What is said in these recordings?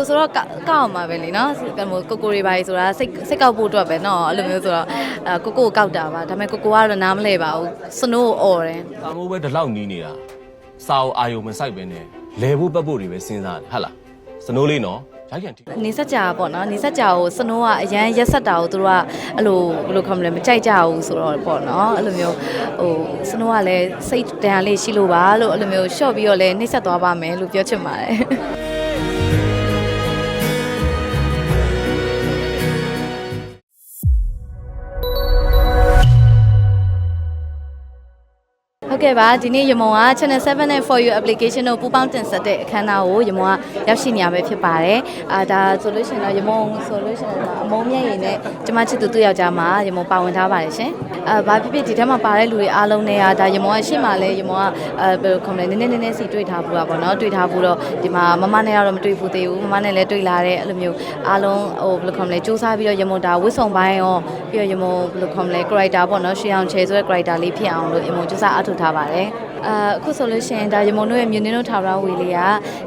ကိုဆိုတော့ကောက်ကောက်အောင်ပါပဲလीနော်ကမိုကိုကိုတွေပါဆိုတာစိတ်စိတ်ကောက်ဖို့အတွက်ပဲနော်အဲ့လိုမျိုးဆိုတော့အဲကိုကိုကိုကောက်တာပါဒါပေမဲ့ကိုကိုကတော့နားမလဲပါဘူးစနိုးကိုអော်တယ်။တာမိုးပဲဒီလောက်နီးနေတာ။စာအုပ်အာယုံမဆိုင်ပဲနဲ့လဲဖို့ပတ်ဖို့တွေပဲစဉ်းစားတယ်ဟုတ်လား။စနိုးလေးနော်ရိုက်ကန်တီနေဆက်ကြာပေါ့နော်နေဆက်ကြာကိုစနိုးကအရန်ရက်ဆက်တာကိုသူတို့ကအဲ့လိုဘယ်လိုခေါ်မလဲမကြိုက်ကြဘူးဆိုတော့ပေါ့နော်အဲ့လိုမျိုးဟိုစနိုးကလည်းစိတ်တန်လေးရှိလို့ပါလို့အဲ့လိုမျိုးရှော့ပြီးတော့လည်းနှိမ့်ဆက်သွားပါမယ်လို့ပြောချင်ပါတယ် ဟုတ်ကဲ့ပါဒီနေ့ရမုံက Channel 7နဲ့ For You application တို့ပူးပေါင်းတင်ဆက်တဲ့အခမ်းအနားကိုရမုံကရောက်ရှိနေရပဲဖြစ်ပါတယ်။အာဒါဆိုလို့ရှိရင်တော့ရမုံဆိုလို့ရှိရင်တော့အမုံမြတ်ရည်နဲ့ကျမချစ်သူသူ့ယောက်ျားမှာရမုံပါဝင်ထားပါတယ်ရှင်။အာဘာဖြစ်ဖြစ်ဒီထဲမှာပါတဲ့လူတွေအားလုံးနဲ့အာဒါရမုံကရှေ့မှာလဲရမုံကအာဘယ်လိုခေါ်မလဲနည်းနည်းနည်းနည်းစီတွေ့ထားဘူးပါပေါ့နော်တွေ့ထားဘူးတော့ဒီမှာမမနဲ့ကတော့မတွေ့ဘူးသေးဘူးမမနဲ့လည်းတွေ့လာတဲ့အဲ့လိုမျိုးအားလုံးဟိုဘယ်လိုခေါ်မလဲစူးစမ်းပြီးတော့ရမုံဒါဝစ်ဆောင်ပိုင်းရောပြီးတော့ရမုံဘယ်လိုခေါ်မလဲ character ပေါ့နော်ရှေးအောင်ချဲဆိုတဲ့ character လေးဖြစ်အောင်လို့ရမုံစူးစမ်းအထောက်ထားပါတယ်။အာအခုဆိုလို့ရှိရင်ဒါရမုံတို့ရဲ့မြူနင်းတို့ထာဝရဝေလေးက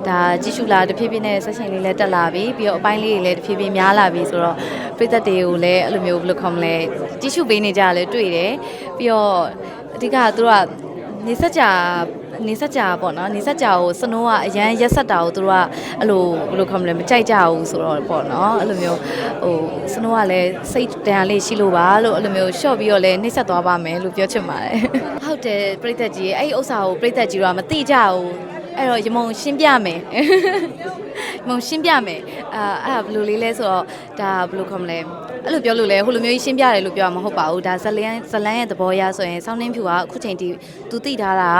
ဒါကြည့်ရှုလာတဖြည်းဖြည်းနဲ့ဆက်ရှင်လေးလည်းတက်လာပြီပြီးတော့အပိုင်းလေးတွေလည်းတဖြည်းဖြည်းများလာပြီဆိုတော့ပြည်သက်တွေကိုလည်းအဲ့လိုမျိုးဘယ်လိုခေါ်မလဲကြည့်ရှုပေးနေကြတယ်တွေ့တယ်ပြီးတော့အဓိကကသူတို့ကနေဆက်ကြနေဆက်ကြပေါ့နော်နေဆက်ကြကိုစနိုးကအရန်ရက်ဆက်တာကိုသူတို့ကအဲ့လိုဘယ်လိုခေါ်မလဲမကြိုက်ကြဘူးဆိုတော့ပေါ့နော်အဲ့လိုမျိုးဟိုစနိုးကလည်းစိတ်တန်လေးရှိလို့ပါလို့အဲ့လိုမျိုးရှော့ပြီးတော့လည်းနှိမ့်ဆက်သွားပါမယ်လို့ပြောချင်ပါတယ်ဟု တ်တယ်ပြိသက်ကြီးအဲ့ဒီဥစ္စာကိုပြိသက်ကြီးတော့မသိကြဘူးအဲ့တော့ရမုံရှင်းပြမယ်မုံရှင်းပြမယ်အာအဲ့ဒါဘယ်လိုလေးလဲဆိုတော့ဒါဘယ်လိုခေါ်မလဲအဲ့လိုပြောလို့လဲဟိုလိုမျိုးကြီးရှင်းပြတယ်လို့ပြောမှာမဟုတ်ပါဘူးဒါဇလန်ဇလန်ရဲ့သဘောအရဆိုရင်စောင်းနှင်းဖြူကအခုချိန်ထိသူသိထားတာ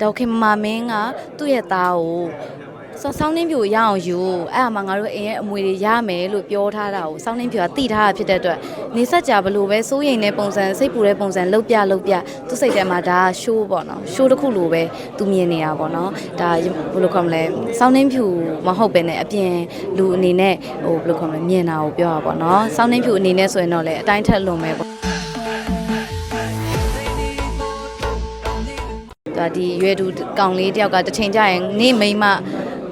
ဒေါခင်မမင်းကသူ့ရဲ့သားကို ဆောဆောင်းနှင်းဖြူရအောင်ယူအဲ့အမှငါတို့အိမ်ရဲ့အမွေတွေရမယ်လို့ပြောထားတာကိုစောင်းနှင်းဖြူကသိထားတာဖြစ်တဲ့အတွက်နေဆက်ကြဘလို့ပဲစိုးရိမ်တဲ့ပုံစံစိတ်ပူတဲ့ပုံစံလှုပ်ပြလှုပ်ပြသူစိတ်ထဲမှာဒါရှိုးပေါ့နော်ရှိုးတစ်ခုလိုပဲသူမြင်နေတာပေါ့နော်ဒါဘယ်လိုခေါ်မလဲစောင်းနှင်းဖြူမဟုတ်ပဲねအပြင်လူအနေနဲ့ဟိုဘယ်လိုခေါ်မလဲမြင်တာကိုပြောတာပေါ့နော်စောင်းနှင်းဖြူအနေနဲ့ဆိုရင်တော့လေအတိုင်းထက်လွန်ပဲပေါ့ဒါဒီရွယ်သူကောင်လေးတယောက်ကတစ်ချိန်ကျရင်နေမိန်းမ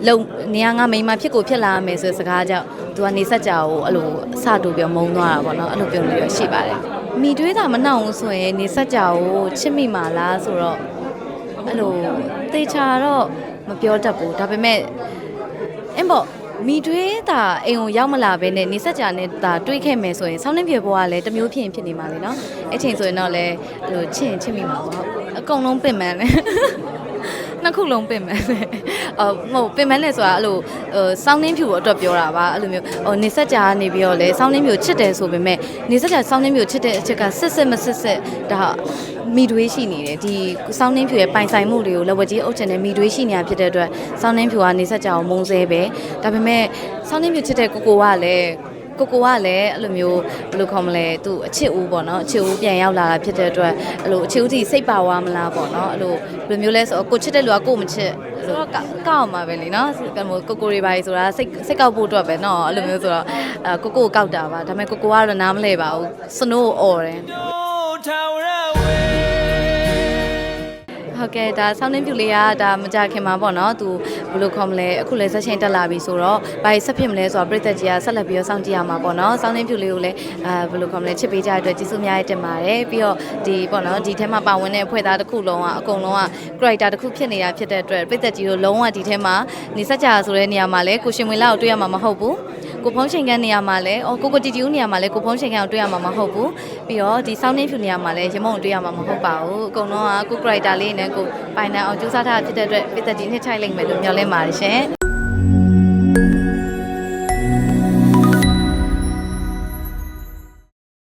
လုံနေရငါမိန်းမဖြစ်ကိုဖြစ်လာမယ်ဆိုတဲ့စကားကြောင့်သူကနေဆက်ကြကိုအဲ့လိုအစတူပြီးတော့မုံသွားတာပေါ့နော်အဲ့လိုပြောလို့ရရှိပါတယ်မိတွေးတာမနှောက်ဘူးဆိုရင်နေဆက်ကြကိုချစ်မိမှာလားဆိုတော့အဲ့လိုသေချာတော့မပြောတတ်ဘူးဒါပေမဲ့အင်းပေါ့မိတွေးတာအိမ်ကိုရောက်မလာဘဲနဲ့နေဆက်ကြနဲ့ဒါတွေးခဲ့မယ်ဆိုရင်ဆောင်းနှင်းပြေဘွားကလည်းတစ်မျိုးဖြစ်ရင်ဖြစ်နေမှာလေနော်အဲ့ချိန်ဆိုရင်တော့လည်းအဲ့လိုချစ်ရင်ချစ်မိမှာပေါ့ဟုတ်အကုန်လုံးပင်ပန်းတယ် နှစ်ခုလုံးပင်ပန်းတယ်အော်မဟုတ်ပင်ပန်းတယ်ဆိုတာအဲ့လိုဟိုစောင်းနှင်းဖြူအတွက်ပြောတာပါအဲ့လိုမျိုးဟိုနေဆက်ကြာနေပြီးတော့လေစောင်းနှင်းဖြူချစ်တယ်ဆိုပေမဲ့နေဆက်ကြာစောင်းနှင်းဖြူချစ်တဲ့အချက်ကစစ်စစ်မစစ်စစ်ဒါမိတွေးရှိနေတယ်ဒီစောင်းနှင်းဖြူရဲ့ပိုင်ဆိုင်မှုတွေကိုလက်ဝက်ကြီးအုပ်ချင်တဲ့မိတွေးရှိနေတာဖြစ်တဲ့အတွက်စောင်းနှင်းဖြူကနေဆက်ကြာကိုမုံဆဲပဲဒါပေမဲ့စောင်းနှင်းဖြူချစ်တဲ့ကိုကိုကလည်း ကိုကိုကလည်းအဲ့လိုမျိုးဘယ်လိုခေါ်မလဲသူအချစ်ဦးပေါ့နော်အချစ်ဦးပြန်ရောက်လာတာဖြစ်တဲ့အတွက်အဲ့လိုအချစ်ဦးကြီးစိတ်ပါဝါမလားပေါ့နော်အဲ့လိုဘယ်လိုမျိုးလဲဆိုတော့ကိုချစ်တဲ့လူကကိုမချစ်ဆိုတော့ကောက်ကောက်အောင်ပါပဲလीနော်ကမိုကိုကိုတွေပါဆိုတာစိတ်စိတ်ကောက်ဖို့အတွက်ပဲနော်အဲ့လိုမျိုးဆိုတော့အဲကိုကိုကိုကောက်တာပါဒါပေမဲ့ကိုကိုကတော့နားမလဲပါဘူးစနိုးကိုអော်တယ် ဟုတ်ကဲ့ဒါဆောင်းနှင်းပြူလေးကဒါမကြခင်မှာပေါ့နော်သူဘယ်လိုခေါ်မလဲအခုလည်းဆက်ချင်းတက်လာပြီဆိုတော့ဘာဆက်ဖြစ်မလဲဆိုတော့ပြည်သက်ကြီးကဆက်လက်ပြီးတော့စောင့်ကြည့်ရမှာပေါ့နော်ဆောင်းနှင်းပြူလေးကိုလည်းအာဘယ်လိုခေါ်မလဲချစ်ပေးကြတဲ့အတွက်ကျေးဇူးအများကြီးတင်ပါတယ်ပြီးတော့ဒီပေါ့နော်ဒီထဲမှာပါဝင်တဲ့အဖွဲ့သားတစ်ခုလုံးကအကုန်လုံးက character တစ်ခုဖြစ်နေတာဖြစ်တဲ့အတွက်ပြည်သက်ကြီးတို့လုံးဝဒီထဲမှာနေဆက်ကြဆိုတဲ့နေရာမှာလည်းကိုရှင်ဝင်လာကိုတွေ့ရမှာမဟုတ်ဘူး ကိုဖုံးချိန်ကန်းနေရာမှာလည်းအော်ကိုကိုတီတီဦးနေရာမှာလည်းကိုဖုံးချိန်ကန်းကိုတွေ့ရမှာမဟုတ်ဘူးပြီးတော့ဒီဆောင်းနှင်းဖြူနေရာမှာလည်းရမုံတွေ့ရမှာမဟုတ်ပါဘူးအကုန်လုံးကကို character လေးနဲ့ကိုပိုင်နိုင်အောင်ကြိုးစားထားတာဖြစ်တဲ့အတွက်ပြည်သက်ကြီးနှစ်ချိုက်လိုက်မယ်လို့မျှော်လင့်ပါတယ်ရှင်